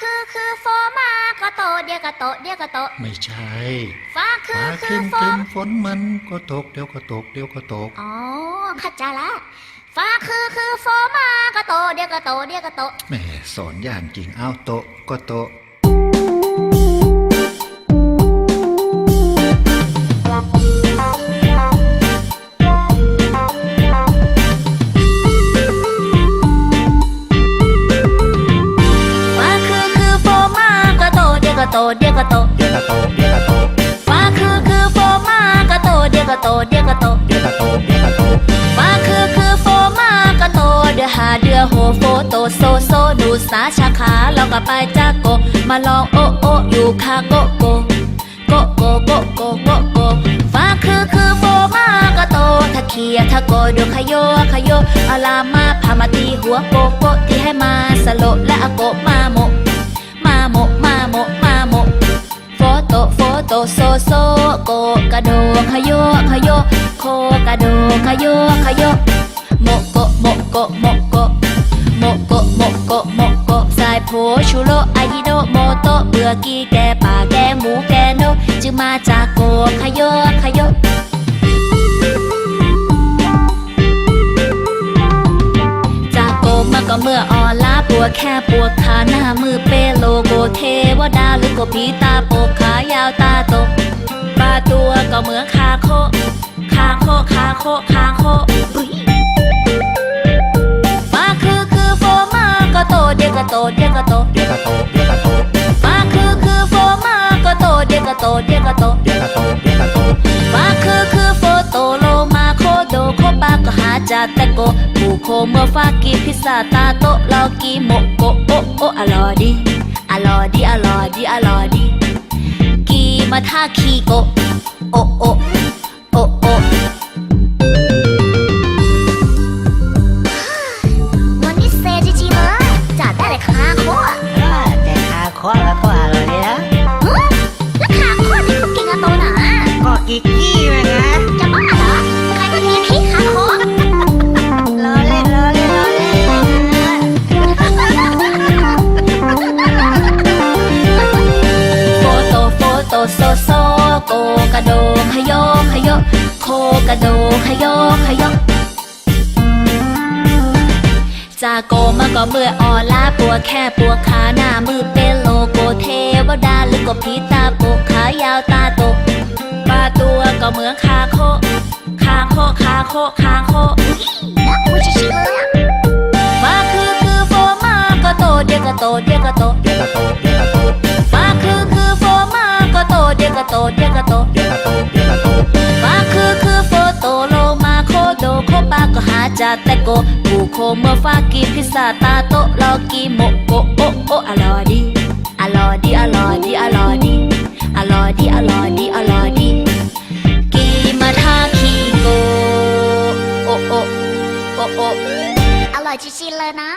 คือคือโฟมาก็โตเดียวก็โตเดียวก็โตไม่ใช่ฟ้าคือฟ้าคืครึ้อมโฟครึ้มมฝนมันก็ตกเดี๋ยวก็ตกเดี๋ยวก็ตก อ๋อเข้าใจละฟ้าคือคือโฟมาก็โตเดียวก็โตเดียวก็โต แหมสอนอย่างจริง เอาโตะก็โตะ เดียวก็โตเดียวก็โตเดี๋ยวก็โตเดี๋ยวก็โตฟ้าคือคือโฟมาก็โตเดียวก็โตเดียวก็โตเดี๋ยวก็โตเดี๋ยวก็โตฟ้าคือคือโฟมาก็โตเดือหาเดือโหโฟโตโซโซดูสาชาขาเราก็ไปจากโกมาลองโอโออยู่คาโกโกโกโกโกโกโกโกฟ้าคือคือโฟมาก็โตถ้าเคียถ้าโกดูขยโยขยโยเอาลามาพามาตีหัวโกโกที่ให้มาสโลและอาโกมาโมมาโมมาโมมา โตโฟโตโซโซโกกระโดขยโยขยโยโคกระโดขยโยขยโยโมโกโมโกโมโกโมโกโมโกโมโกสายโพชูโรอายิโดโมโตเบื่อกีแกป่าแกหมูแกโนจึงมาจากโกขยโยขยโย มาก็เมื่อลาปวดแค่ปวดขาหน้ามือเปโลโกเทวดาหรือโกผีตาโปกขายาวตาโตปลาตัวก็เหมือนคาโคคาโคคาโคคาโคมาคือคือโฟมาก็โตเดียวก็โตเดียวก็โตเดียวก็โตเดียวก็โตมาคือคือโฟมาก็โตเดียวก็โตเดียก็โตเดี๋ยวก็โต จาแต่โกผูโคเมื่อฟากีพิซซ่าตาโตลอกีโมโกโอโออร่อยดีอร่อยดีอร่อยดีอร่อยดีกีมาท่าคีโกโอโอโอโอวันนี้เซจริงๆเลยจัดได้เลยขาโคตรแต่คาคอแล้วก็อร่อย กระโดขยโยขยโยจาโกมาก็เมื่อออลาปวดแค่ปวดขาหน้ามือเป็นโลโกเทวดาหรือก็ผีตาโปกขายาวตาโตปลาตัวก็เหมือนคาโคคาโคคาโคคาโคมาคือคือโฟมาก็โตเดียวก็โตเดียวก็โตเดียวก็โตเดียวก็โตมาคือคือโฟมาก็โตเดียวก็โตเดียวก็โตเดียวก็โตเดียวก็โต จาแต่โกผูโคเมื่อฟากีพิซซ่าตาโตลอกีโมโกโอโออร่อยดีอร่อยดีอร่อยดีอร่อยดีอร่อยดีอร่อยดีอร่อยดีกีมาทาคีโกโอโอโอโออร่อยชิชิเลยนะ